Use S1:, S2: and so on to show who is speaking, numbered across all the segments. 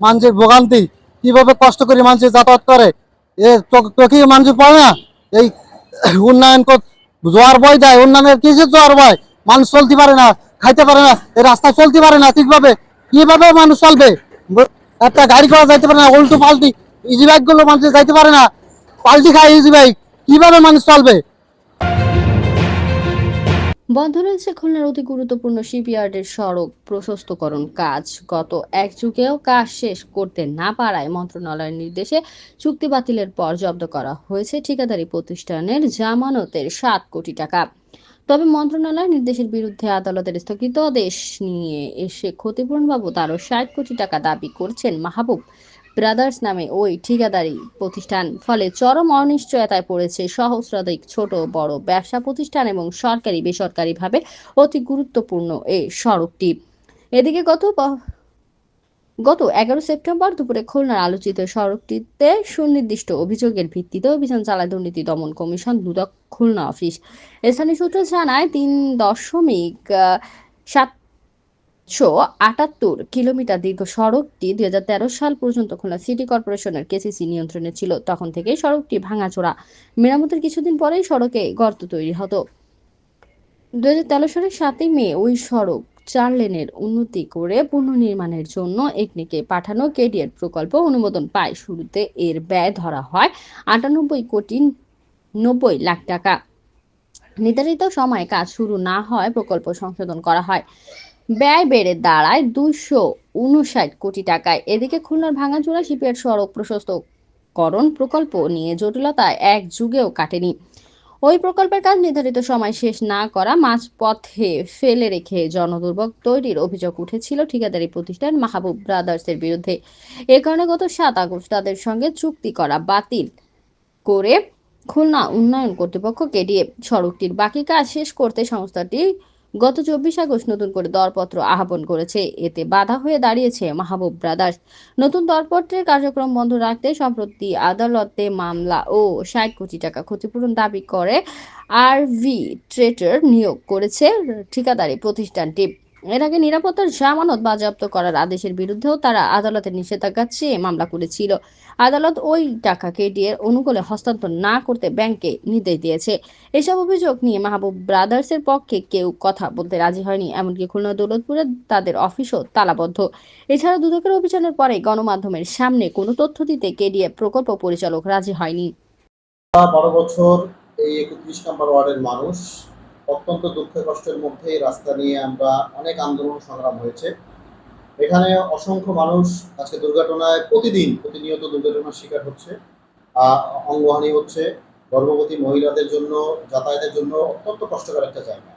S1: মানুষের ভোগান্তি, কীভাবে কষ্ট করে মানুষের যাতায়াত করে, এ চোখ- মানুষ পায় না। এই উন্নয়ন জোয়ার বয় দেয় উন্নয়নের কিসের জোয়ার বয়? মানুষ চলতে পারে না, খাইতে পারে না, এই রাস্তা চলতে পারে না ঠিকভাবে। কীভাবে মানুষ চলবে? একটা গাড়ি করা যাইতে পারে না, উল্টো পাল্টি ইজি বাইকগুলো মানুষ যাইতে পারে না। পাল্টি খায় ইজি বাইক কীভাবে মানুষ চলবে?
S2: বন্ধ রয়েছে খুলনার অতি গুরুত্বপূর্ণ শিপইয়ার্ডের সড়ক প্রশস্তকরণ কাজ, গত এক যুগেও কাজ শেষ করতে না পারায় মন্ত্রণালয়ের নির্দেশে চুক্তি বাতিলের পর জব্দ করা হয়েছে ঠিকাদারি প্রতিষ্ঠানের জামানতের সাত কোটি টাকা। তবে মন্ত্রণালয়ের নির্দেশের বিরুদ্ধে আদালতের স্থগিত স্থগিতাদেশ নিয়ে এসে ক্ষতিপূরণ বাবদ আরও ষাট কোটি টাকা দাবি করছেন মাহবুব। ব্রাদার্স নামে ওই ঠিকাদারি প্রতিষ্ঠান। ফলে চরম অনিশ্চয়তায় পড়েছে সহস্রাধিক ছোট বড় ব্যবসা প্রতিষ্ঠান এবং সরকারি বেসরকারিভাবে অতি গুরুত্বপূর্ণ এই সড়কটি। এদিকে গত গত এগারো সেপ্টেম্বর দুপুরে খুলনার আলোচিত সড়কটিতে সুনির্দিষ্ট অভিযোগের ভিত্তিতে অভিযান চালায় দুর্নীতি দমন কমিশন দুদক খুলনা অফিস। স্থানীয় সূত্র জানায় তিন দশমিক আহ, সাতশো আটাত্তর কিলোমিটার দীর্ঘ সড়কটি দুই সাল পর্যন্ত খুলনা সিটি কর্পোরেশনের কেসিসি নিয়ন্ত্রণে ছিল। তখন থেকেই সড়কটি ভাঙাচোরা। মেরামতের কিছুদিন পরেই সড়কে গর্ত তৈরি হতো। দুই সালের সাতই মে ওই সড়ক চার লেনের উন্নতি করে পুনর্নির্মাণের জন্য একনিকে পাঠানো কেডিএর প্রকল্প অনুমোদন পায়। শুরুতে এর ব্যয় ধরা হয় আটানব্বই কোটি নব্বই লাখ টাকা। নির্ধারিত সময়ে কাজ শুরু না হয় প্রকল্প সংশোধন করা হয়। ব্যয় বেড়ে দাঁড়ায় দুশো উনষাট কোটি টাকায়। এদিকে খুলনার ভাঙাচোরা শিপের সড়ক প্রশস্তকরণ প্রকল্প নিয়ে জটিলতায় এক যুগেও কাটেনি। ওই প্রকল্পের কাজ নির্ধারিত সময় শেষ না করা মাঝপথে ফেলে রেখে জনদুর্ভোগ তৈরির অভিযোগ উঠেছিল ঠিকাদারি প্রতিষ্ঠান মাহবুব ব্রাদার্সের বিরুদ্ধে। এ কারণে গত সাত আগস্ট তাদের সঙ্গে চুক্তি করা বাতিল করে খুলনা উন্নয়ন কর্তৃপক্ষ কেডিএ সড়কটির বাকি কাজ শেষ করতে সংস্থাটি গত চব্বিশ আগস্ট নতুন করে দরপত্র আহ্বান করেছে। এতে বাধা হয়ে দাঁড়িয়েছে মাহবুব ব্রাদার্স। নতুন দরপত্রের কার্যক্রম বন্ধ রাখতে সম্প্রতি আদালতে মামলা ও ষাট কোটি টাকা ক্ষতিপূরণ দাবি করে আরভি ট্রেটার নিয়োগ করেছে ঠিকাদারি প্রতিষ্ঠানটি। এর আগে নিরাপত্তার জামানত বাজেয়াপ্ত করার আদেশের বিরুদ্ধেও তারা আদালতের নিষেধাজ্ঞা চেয়ে মামলা করেছিল। আদালত ওই টাকা কেডিএর অনুকূলে হস্তান্তর না করতে ব্যাংকে নির্দেশ দিয়েছে। এসব অভিযোগ নিয়ে মাহবুব ব্রাদার্সের পক্ষে কেউ কথা বলতে রাজি হয়নি, এমনকি খুলনা দৌলতপুরে তাদের অফিসও তালাবদ্ধ। এছাড়া দুদকের অভিযানের পরে গণমাধ্যমের সামনে কোনো তথ্য দিতে কেডিএ প্রকল্প পরিচালক রাজি হয়নি।
S3: বারো বছর এই একত্রিশ নম্বর ওয়ার্ডের মানুষ অত্যন্ত দুঃখ কষ্টের মধ্যে রাস্তা নিয়ে আমরা অনেক আন্দোলন সংগ্রাম হয়েছে। এখানে অসংখ্য মানুষ আজকে দুর্ঘটনায় প্রতিদিন প্রতিনিয়ত দুর্ঘটনার শিকার হচ্ছে অঙ্গহানি হচ্ছে, গর্ভবতী মহিলাদের জন্য, যাতায়াতের জন্য অত্যন্ত কষ্টকর একটা জায়গা।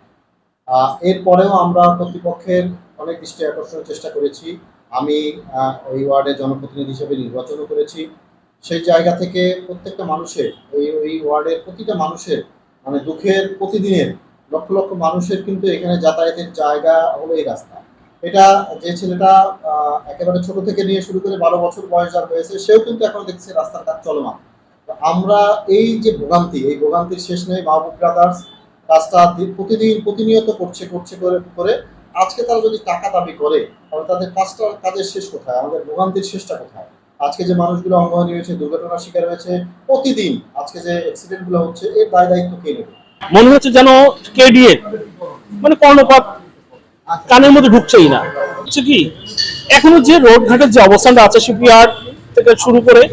S3: এরপরেও আমরা কর্তৃপক্ষের অনেক দৃষ্টি আকর্ষণের চেষ্টা করেছি। আমি ওই এই ওয়ার্ডের জনপ্রতিনিধি হিসেবে নির্বাচনও করেছি। সেই জায়গা থেকে প্রত্যেকটা মানুষের, এই ওই ওয়ার্ডের প্রতিটা মানুষের মানে দুঃখের প্রতিদিনের লক্ষ লক্ষ মানুষের কিন্তু এখানে যাতায়াতের জায়গা হলো এই রাস্তা। এটা যে ছেলেটা একেবারে ছোট থেকে নিয়ে শুরু করে বারো বছর বয়স যার হয়েছে, সেও কিন্তু এখন দেখছে রাস্তার কাজ চলমান। আমরা এই যে ভোগান্তি, এই ভোগান্তির শেষ নেই মাহবুব ব্রাদার্স কাজটা প্রতিদিন, প্রতিনিয়ত করছে করছে, করে করে। আজকে তারা যদি টাকা দাবি করে, তাহলে তাদের কাজটা, কাজের শেষ কোথায়? আমাদের ভোগান্তির শেষটা কোথায়? আজকে যে মানুষগুলো অঙ্গহানি হয়েছে দুর্ঘটনার শিকার হয়েছে, প্রতিদিন আজকে যে অ্যাক্সিডেন্টগুলো হচ্ছে, এর দায় দায়িত্ব কে নেবে?
S4: মনে হচ্ছে যেন কেডিএ মানে কর্ণপাত, কানের মধ্যে ঢুকছেই না। হচ্ছে কি? এখনও যে রোড ঘাটের যে অবস্থানটা আছে শিপইয়ার্ড থেকে শুরু করে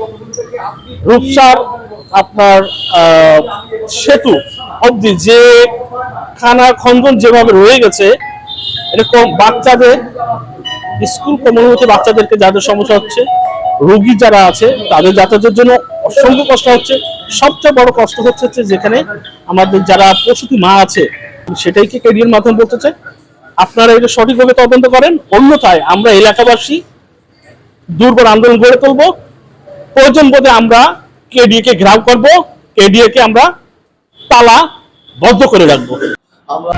S4: রূপসার, আপনার সেতু অবধি যে খানা খন্দন যেভাবে রয়ে গেছে, এরকম বাচ্চাদের, স্কুল কমলমতি বাচ্চাদেরকে যাদের সমস্যা হচ্ছে, রোগী যারা আছে, তাদের যাতায়াতের জন্য অসংখ্য কষ্ট হচ্ছে। সবচেয়ে বড় কষ্ট হচ্ছে যেখানে আমাদের যারা প্রসূতি মা আছে, সেটাই কি কেডিএর মাধ্যমে বলতে চাই? আপনারা এটা সঠিকভাবে তদন্ত করেন। অন্যথায় আমরা এলাকাবাসী দুর্বল আন্দোলন গড়ে তুলবো। প্রয়োজন বোধে আমরা কেডিএ কে ঘেরাও করব। কেডিএ কে আমরা তালা বদ্ধ করে রাখব।
S3: আমরা